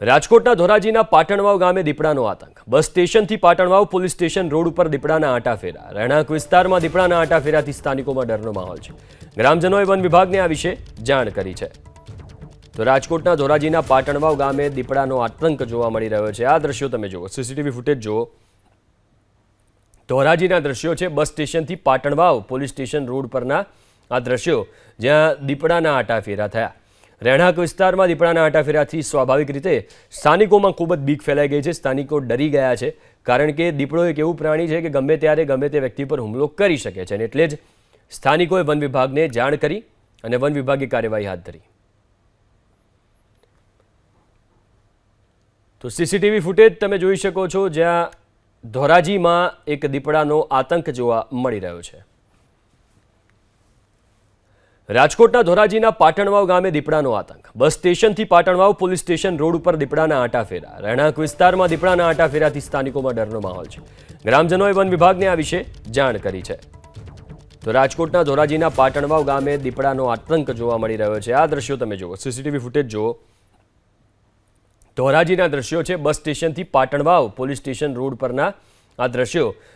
રાજકોટના ધોરાજીના પાટણવાવ ગામે દીપડાનો આતંક. બસ સ્ટેશનથી પાટણવાવ પોલીસ સ્ટેશન રોડ ઉપર દીપડાના આંટા ફેરા રહેણાંક વિસ્તારમાં દીપડાના આંટા ફેરાથી સ્થાનિકોમાં ડરનો માહોલ છે. ગ્રામજનોએ વન વિભાગને આ વિશે જાણ કરી છે. તો રાજકોટના ધોરાજીના પાટણવાવ ગામે દીપડાનો આતંક જોવા મળી રહ્યો છે. આ દ્રશ્યો તમે જુઓ. સીસીટીવી ફૂટેજ જુઓ. ધોરાજીના દ્રશ્યો છે. બસ સ્ટેશનથી પાટણવાવ પોલીસ સ્ટેશન રોડ પરના આ દ્રશ્યો, જ્યાં દીપડાના આંટાફેરા થયા. રહેણાંક વિસ્તારમાં દીપડાના આંટાફેરાથી સ્વાભાવિક રીતે સ્થાનિકોમાં ખૂબ જ બીક ફેલાઈ ગઈ છે. સ્થાનિકો ડરી ગયા છે, કારણ કે દીપડો એક એવું પ્રાણી છે કે ગમે ત્યારે ગમે તે વ્યક્તિ પર હુમલો કરી શકે છે અને એટલે જ સ્થાનિકોએ વન વિભાગને જાણ કરી અને વન વિભાગે કાર્યવાહી હાથ ધરી. તો સીસીટીવી ફૂટેજ તમે જોઈ શકો છો, જ્યાં ધોરાજીમાં એક દીપડાનો આતંક જોવા મળી રહ્યો છે. રાજકોટના ધોરાજીના પાટણવાવ ગામે દીપડાનો આતંક. બસ સ્ટેશનથી પાટણવાવ પોલીસ સ્ટેશન રોડ ઉપર દીપડાના આંટા ફેરા રહેણાંક વિસ્તારમાં દીપડાના આંટા ફેરાથી સ્થાનિકોમાં ડરનો માહોલ છે. ગ્રામજનોએ વન વિભાગને આ વિશે જાણ કરી છે. તો રાજકોટના ધોરાજીના પાટણવાવ ગામે દીપડાનો આતંક જોવા મળી રહ્યો છે. આ દ્રશ્યો તમે જુઓ. સીસીટીવી ફૂટેજ જુઓ. ધોરાજીના દ્રશ્યો છે. બસ સ્ટેશનથી પાટણવાવ પોલીસ સ્ટેશન રોડ પરના આ દ્રશ્યો.